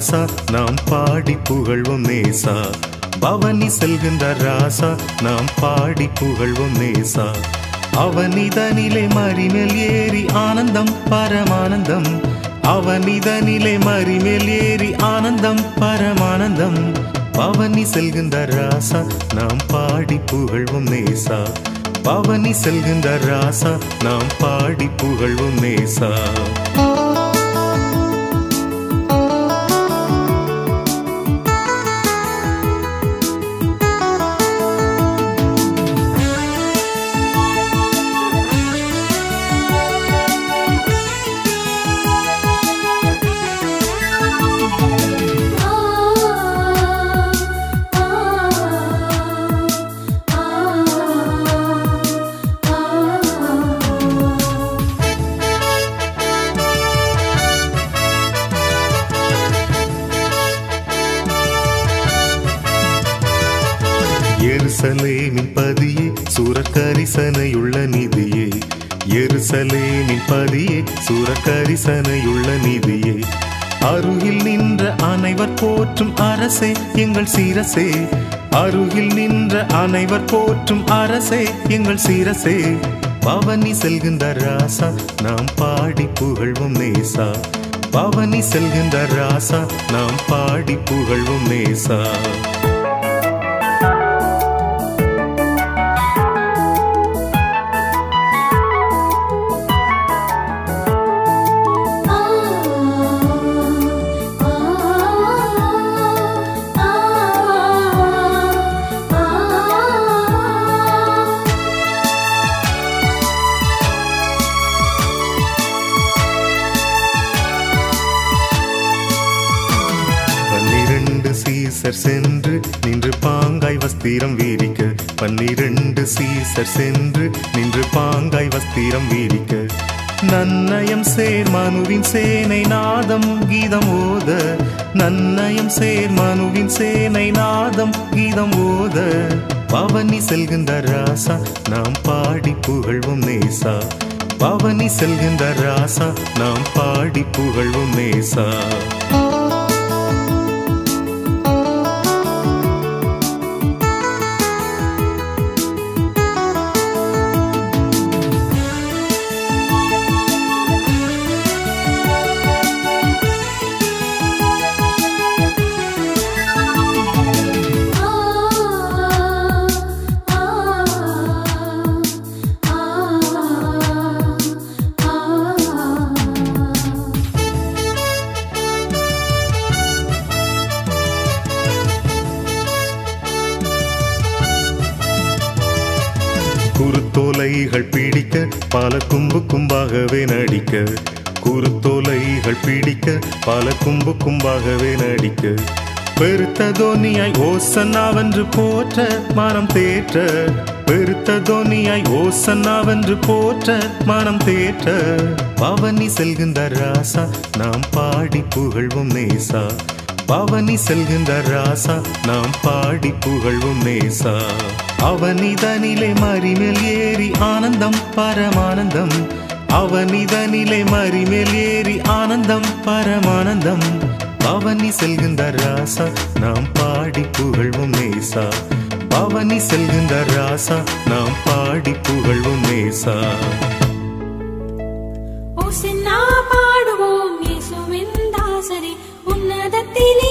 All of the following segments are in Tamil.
ராசா நாம் பாடி புகழ்வோம் நேசா. பவனி செல்கின்ற ராசா நாம் பாடி புகழ்வோம் நேசா. அவனிதனிலே மறிமேல் ஏறி ஆனந்தம் பரமானந்தம். அவனிதனிலே மறிமேல் ஏறி ஆனந்தம் பரமானந்தம். பவனி செல்கின்ற ராசா நாம் பாடி புகழ்வோம் நேசா. பவனி செல்கின்ற ராசா நாம் பாடி புகழ்வோம் நேசா. கரிசனையுள்ள நிதியே. அருகில் நின்ற அனைவர் போற்றும் அரசே எங்கள் சீரசே. அருகில் நின்ற அனைவர் போற்றும் அரசே எங்கள் சீரசே. பவனி செல்கின்ற ராசா நாம் பாடி புகழ்வும் நேசா. பவனி செல்கின்ற ராசா நாம் பாடி புகழ்வும் நேசா. சீசர் சென்று நின்று பாங்காய் வஸ்திரம் வீரிக்க பன்னிரண்டு சீசர் சென்று நின்று பாங்காய் வஸ்திரம் வீரிக்க நன்னயம் சேர் மனுவின் சேனை நாதம் கீதம் ஓத. நன்னயம் சேர் மனுவின் சேனை நாதம் கீதம் ஓத. பவனி செல்கின்ற ராசா நாம் பாடி புகழ்வும் நேசா. பவனி செல்கின்ற ராசா நாம் பாடி புகழ்வும் நேசா. கும்பாகவே நடிக்க குறுத்தோலைகள் பிடிக்க பல கும்பு கும்பாகவே நடிக்க. பெருத்த தோனியாய் ஓசன்னாவென்று போற்ற மனம் தேற்ற. பெருத்த தோனியாய் ஓசன்னாவென்று போற்ற மனம் தேற்ற. பவனி செல்கின்ற ராசா நாம் பாடி புகழ்வும் நேசா. பவனி செல்கின்ற ராசா நாம் பாடி புகழ்வும் நேசா. அவனிதனிலே மறிமேல் ஏறி ஆனந்தம் பரமானந்தம். அவனிதனிலே மறிமேல் ஏறி ஆனந்தம் பரமானந்தம். பவனி செல்கின்ற ராசா நாம் பாடி புகழ்வும் நேசா. பவனி செல்கின்ற ராசா நாம் பாடி புகழ்வோம் நேசா. ஓசன்னா பாடுவோம் இயேசுவின் தாசரே. உன்னதத்திலே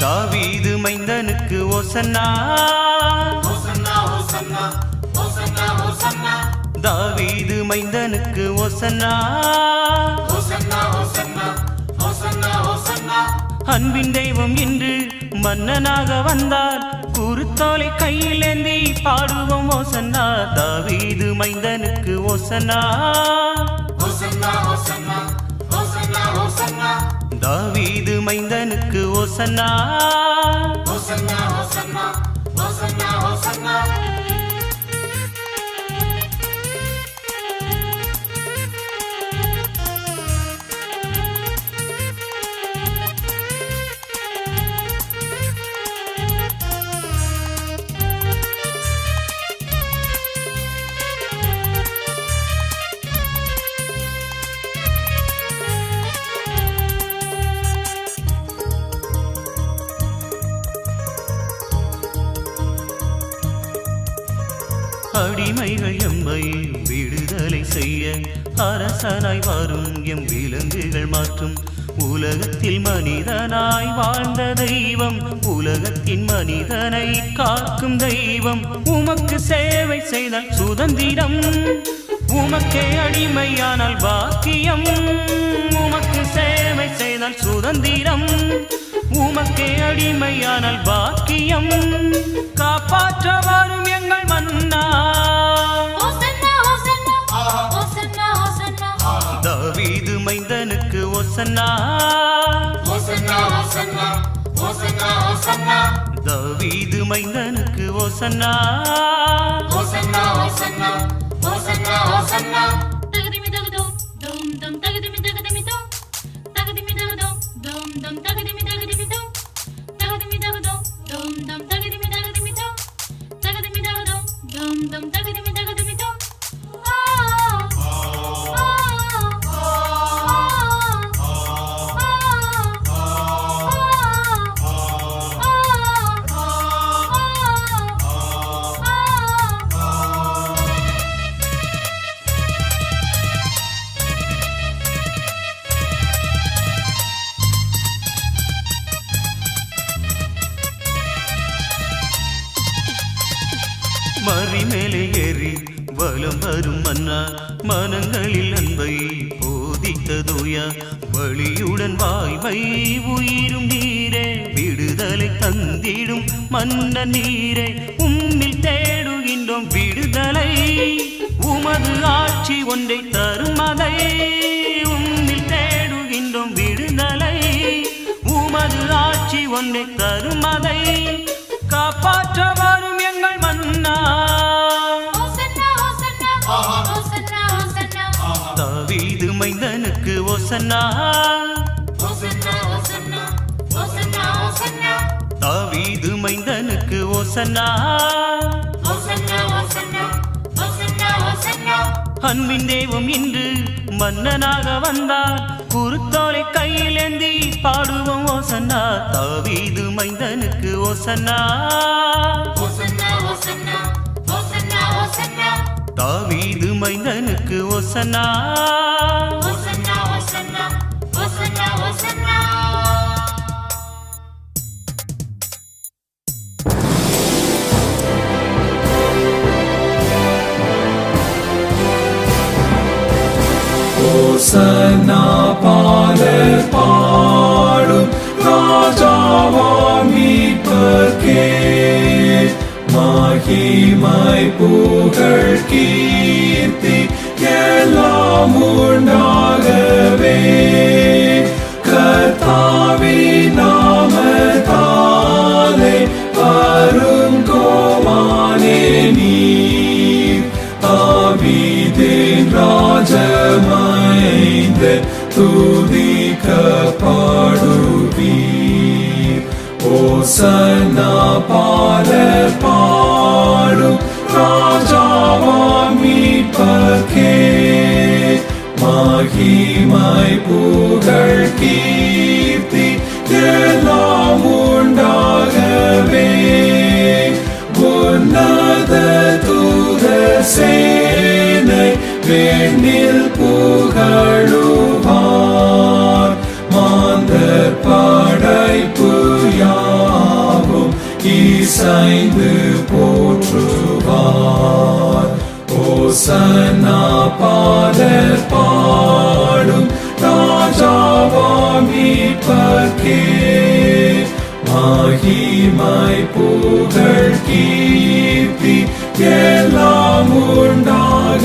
தாவீது மைந்தனுக்கு ஓசன்னா. தாவீது மைந்தனுக்கு ஓசன்னா. அன்பின் தெய்வம் இன்று மன்னனாக வந்தார். குருத்தோலை கையிலேந்தி பாடுவோம் ஓசன்னா. தாவீது மைந்தனுக்கு ஓசன்னா. தாவீது மைந்தனுக்கு ஓசன்னா. அடிமைகள் அரசனாய் வரும் எம் விலங்குகள் மாற்றும். உலகத்தில் மனிதனாய் வாழ்ந்த தெய்வம். உலகத்தின் மனிதனை காக்கும் தெய்வம். உமக்கு சேவை செய்தால் சுதந்திரம். உமக்கே அடிமையானால் பாக்கியம். உமக்கு சேவை செய்தால் சுதந்திரம். உமக்கே அடிமையானால் பாக்கியம். காப்பாற்ற வரும் எங்கள் மன்னா. மைந்தனுக்கு ஒசன்னா தாவீது மைந்தனுக்கு ஒசன்னா தகதிமி தகதோம் தோம் தம் தகதிமி தகதிமி தோம் தகதிமி தகதோம் தோம் தம் தகதிமி மனங்களில் அன்பை போதித்ததுயா? வழியுடன் வாய்மை உயிரும் நீரே விடுதலை தந்திடும் மன்ன நீரே. உம்மில் தேடுகின்றோம் விடுதலை. உமது ஆட்சி ஒன்றை தரும் அதை உம்மில் தேடுகின்றோம் விடுதலை. உமது ஆட்சி ஒன்றை தரும் அதை காப்பாற்ற வரும் எங்கள் மன்னா. ஓசன்னா தாவீது மைந்தனுக்கு ஓசன்னா அன்பின் தெய்வம் இன்று மன்னனாக வந்தார். குருத்தோலை கையிலேந்தி பாடுவோம் ஓசன்னா தாவீது மைந்தனுக்கு ஓசன்னா தாவீது மைந்தனுக்கு ஓசன்னா ஓசனா பாடல் பாடும் ராஜாவாம் மீட்பர்க்கே மகிமை புகழ் கீர்த்தி எல்லாம் உண்டாகவே கர்த்தாவினா ராஜமைந்த துதிக்கப்படுவீர். ஓசன்னா பாட பாடும் ராஜாவாம் மீட்பர்க்கே. மகிமை புகழ் கீர்த்தி ஓசன்னா பாடல் பாடும் ராஜாவாம் மகிமை புகழ் கீர்த்தி எல்லாம் உண்டாக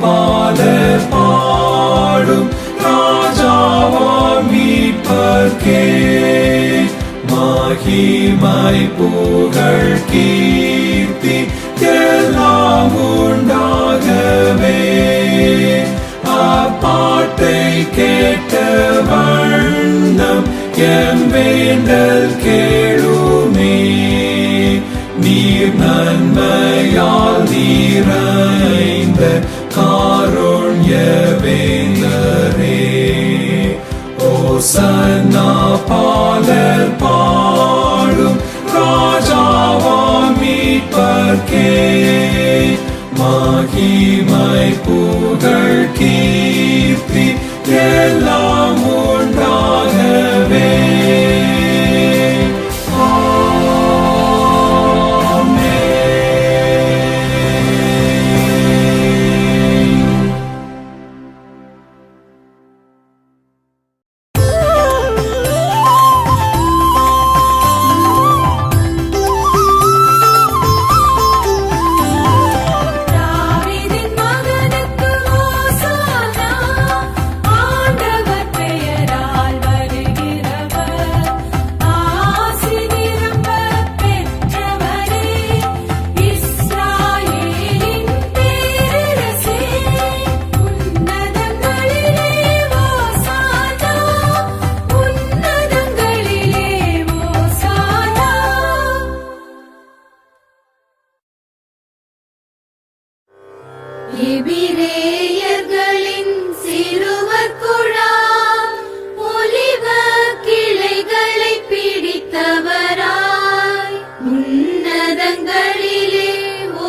பாட பாடும் ராஜாவாம் மீட்பர்க்கே மகிமை புகழ் கீர்த்தி எல்லாம் உண்டாகவே. அப்பாட்டை கேட்ட வண்ணம் எம் வேண்டல் கேளுமே. நீர் நன்மையால் காருண்ய வேந்தரே ஓசன்னா பாடல் பாடும் ராஜாவாம் மீட்பர்க்கே மகிமை எபிரேயர்களின் சிறுவர் குழாம் ஒலிவ கிளைகளை பிடித்தவராய். உன்னதங்களிலே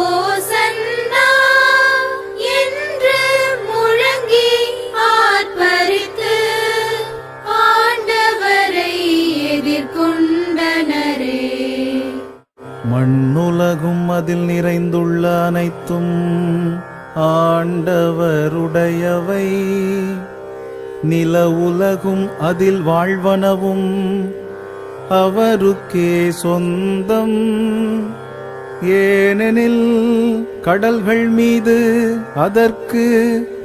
ஓசன்னா என்று முழங்கி ஆர்ப்பரித்து ஆண்டவரை எதிர்கொண்டனரே. மண்ணுலகும் அதில் நிறைந்துள்ள அனைத்தும் ஆண்டவருடையவை. நில உலகும் அதில் வாழ்வனவும் அவருக்கே சொந்தம். ஏனெனில் கடல்கள் மீது அதற்கு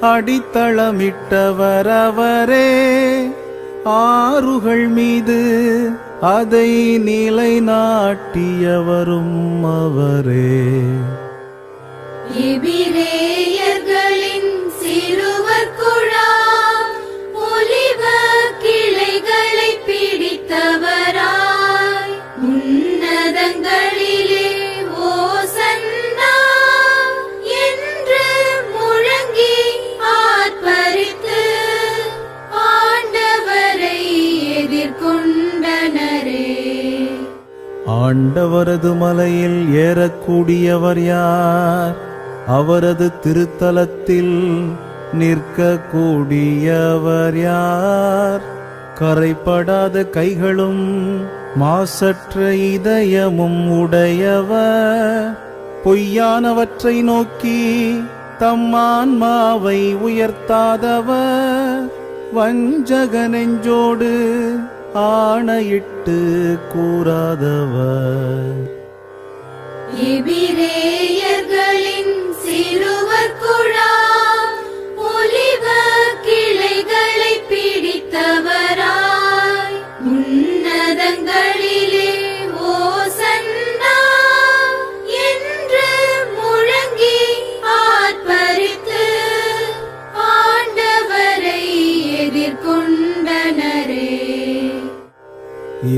அடித்தளமிட்டவர் அவரே ஆறுகள் மீது அதை நிலை நாட்டியவரும் அவரே. எபிரே பிடித்தவராய் உன்னதங்களிலே ஓசன்னா என்று முழங்கி ஆர்ப்பரித்து ஆண்டவரை எதிர்கொண்டனரே. ஆண்டவரது மலையில் ஏறக்கூடியவர் யார்? அவரது திருத்தலத்தில் நிற்கக்கூடியவர் யார்? கரைப்படாத கைகளும் மாசற்ற இதயமும் உடையவ பொய்யானவற்றை நோக்கி தம் ஆன்மாவை உயர்த்தாதவர். வஞ்சக நெஞ்சோடு ஆணையிட்டு கூறாதவர். எபிரேயர்களின் சிறுவர் குழ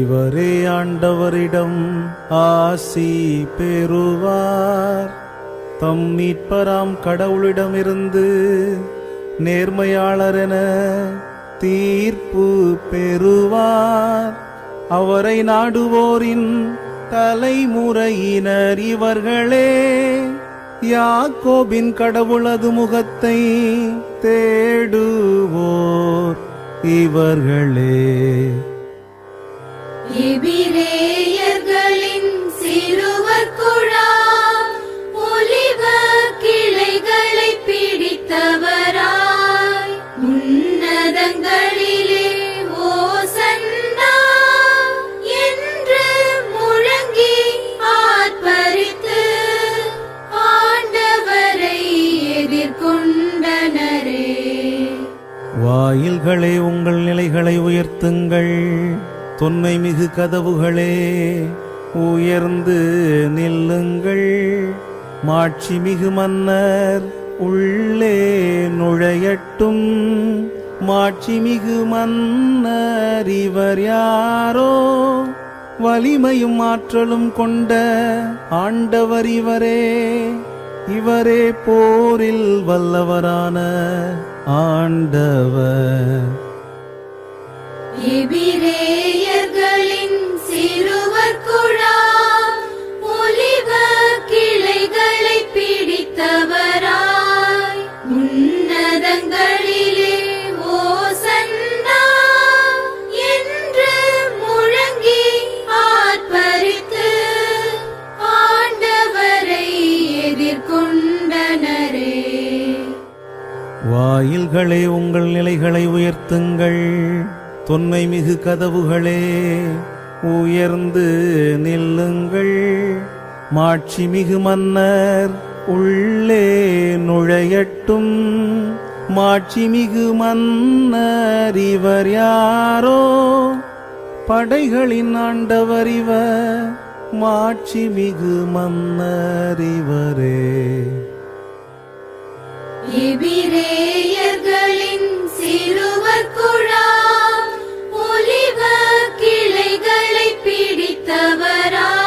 இவரே ஆண்டவரிடம் ஆசி பெறுவார். தம் மீட்பராம் கடவுளிடமிருந்து நேர்மையாளரென தீர்ப்பு பெறுவார். அவரை நாடுவோரின் தலைமுறையினர் இவர்களே. யாக்கோபின் கடவுளது முகத்தை தேடுவோர் இவர்களே. எபிரேயர்களின் சிறுவர் குழாம் ஒலிவ கிளைகளை பிடித்தவராய். உன்னதங்களிலே ஓசன்னா என்று முழங்கி ஆர்ப்பரித்து ஆண்டவரை எதிர்கொண்டனரே. வாயில்களே உங்கள் நிலைகளை உயர்த்துங்கள். தொன்மை மிகு கதவுகளே உயர்ந்து நில்லுங்கள். மாட்சி மிகு மன்னர் உள்ளே நுழையட்டும். மாட்சி மிகு மன்னர் இவர் யாரோ? வலிமையும் ஆற்றலும் கொண்ட ஆண்டவர் இவரே. இவரே போரில் வல்லவரான ஆண்டவர். எபிரே கிளைகளை பிடித்தவராய். உன்னதங்களிலே ஓசன்னா என்று முழங்கி ஆர்ப்பரித்து ஆண்டவரை எதிர்கொண்டனரே. வாயில்களே உங்கள் நிலைகளை உயர்த்துங்கள். தொன்மை மிகு கதவுகளே உயர்ந்து நில்லுங்கள். மாட்சிமிகு மன்னர் உள்ளே நுழையட்டும். மாட்சிமிகு மன்னர் இவர் யாரோ? படைகளின் ஆண்டவர் இவர் மாட்சிமிகு மன்னர் இவரே. சிறுவர் குழா ஒலிவ கிளைகளை பிடித்தவரா?